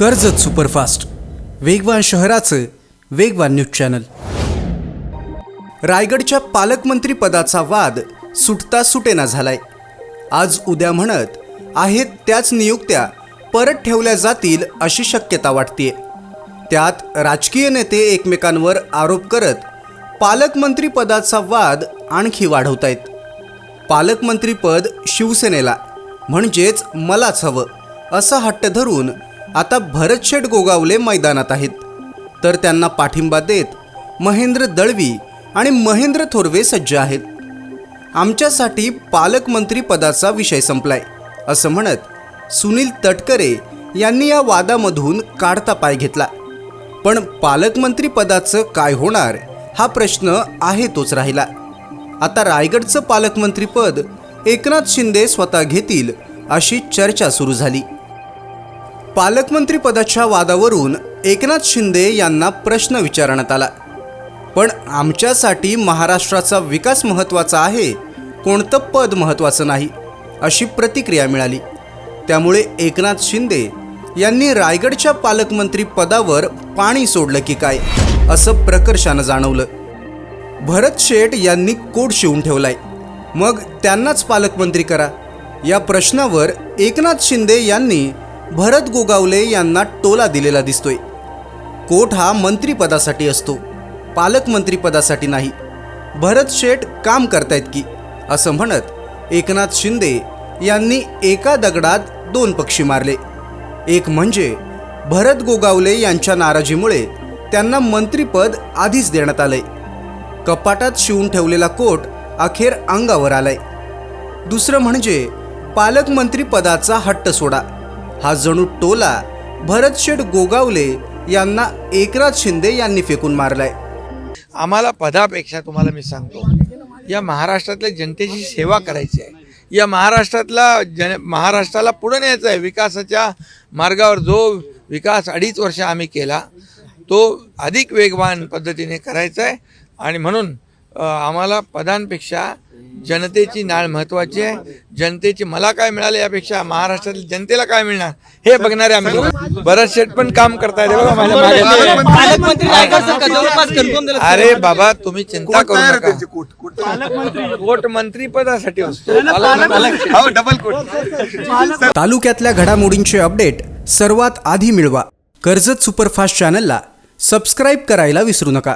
Karjat superfast. वेगवान शहराचं वेगवान न्यूज चॅनल. रायगडच्या पालकमंत्री पदाचा वाद सुटता सुटेना झालाय. आज उद्या म्हणत आहेत त्याच नियुक्त्या परत ठेवल्या जातील अशी शक्यता वाटतेय. त्यात राजकीय नेते एकमेकांवर आरोप करत पालकमंत्री पदाचा वाद आणखी वाढवतायत. पालकमंत्रीपद शिवसेनेला म्हणजेच मलाच हवं असा हट्ट धरून आता भरतशेठ गोगावले मैदानात आहेत. तर त्यांना पाठिंबा देत महेंद्र दळवी आणि महेंद्र थोरवे सज्ज आहेत. आमच्यासाठी पालकमंत्री पदाचा विषय संपलाय असं म्हणत सुनील तटकरे यांनी या वादामधून काढता पाय घेतला. पण पालकमंत्री पदाचं काय होणार हा प्रश्न आहे तोच राहिला. आता रायगडचं पालकमंत्रीपद एकनाथ शिंदे स्वतः घेतील अशी चर्चा सुरू झाली. पालकमंत्री पदाच्या वादावरून एकनाथ शिंदे यांना प्रश्न विचारण्यात आला. पण आमच्यासाठी महाराष्ट्राचा विकास महत्त्वाचा आहे कोणतं पद महत्त्वाचं नाही अशी प्रतिक्रिया मिळाली. त्यामुळे एकनाथ शिंदे यांनी रायगडच्या पालकमंत्री पदावर पाणी सोडलं की काय असं प्रकर्षानं जाणवलं. भरत शेठ यांनी कोट शिवून ठेवलाय. मग त्यांनाच पालकमंत्री करा. या प्रश्नावर एकनाथ शिंदे यांनी भरत गोगावले यांना टोला दिलेला दिसतोय. कोट हा मंत्रीपदासाठी असतो पालकमंत्रीपदासाठी नाही. भरत शेठ काम करतायत की असं म्हणत एकनाथ शिंदे यांनी एका दगडात दोन पक्षी मारले. एक म्हणजे भरत गोगावले यांच्या नाराजीमुळे त्यांना मंत्रीपद आधीच देण्यात आलंय. कपाटात शिवून ठेवलेला कोट अखेर अंगावर आलाय. दुसरं म्हणजे पालकमंत्री पदाचा हट्ट सोडा. हा जणू टोला भरतशेठ गोगावले यांना एकनाथ शिंदे यांनी फेकून मारलाय. आम्हाला पदापेक्षा तुम्हाला मी सांगतो या महाराष्ट्रातल्या जनतेची सेवा करायची आहे. या महाराष्ट्रातला जन महाराष्ट्राला पुढे न्यायचं आहे. विकासाच्या मार्गावर जो विकास अडीच वर्ष आम्ही केला तो अधिक वेगवान पद्धतीने करायचा आहे. आणि म्हणून आम्हाला पदांपेक्षा जनतेची नाळ महत्त्वाची आहे. जनतेची मला काय मिळाले यापेक्षा महाराष्ट्रातील जनतेला काय मिळणार हे बघणारे आम्ही बरंच शेट पण काम करतायत. हे बघा माझ्या अरे बाबा तुम्ही चिंता करू नका. कोट? मंत्री पदासाठी असतो. Double coat. तालुक्यातल्या घडामोडींचे अपडेट सर्वात आधी मिळवा. कर्जत सुपरफास्ट चॅनलला सबस्क्राईब करायला विसरू नका.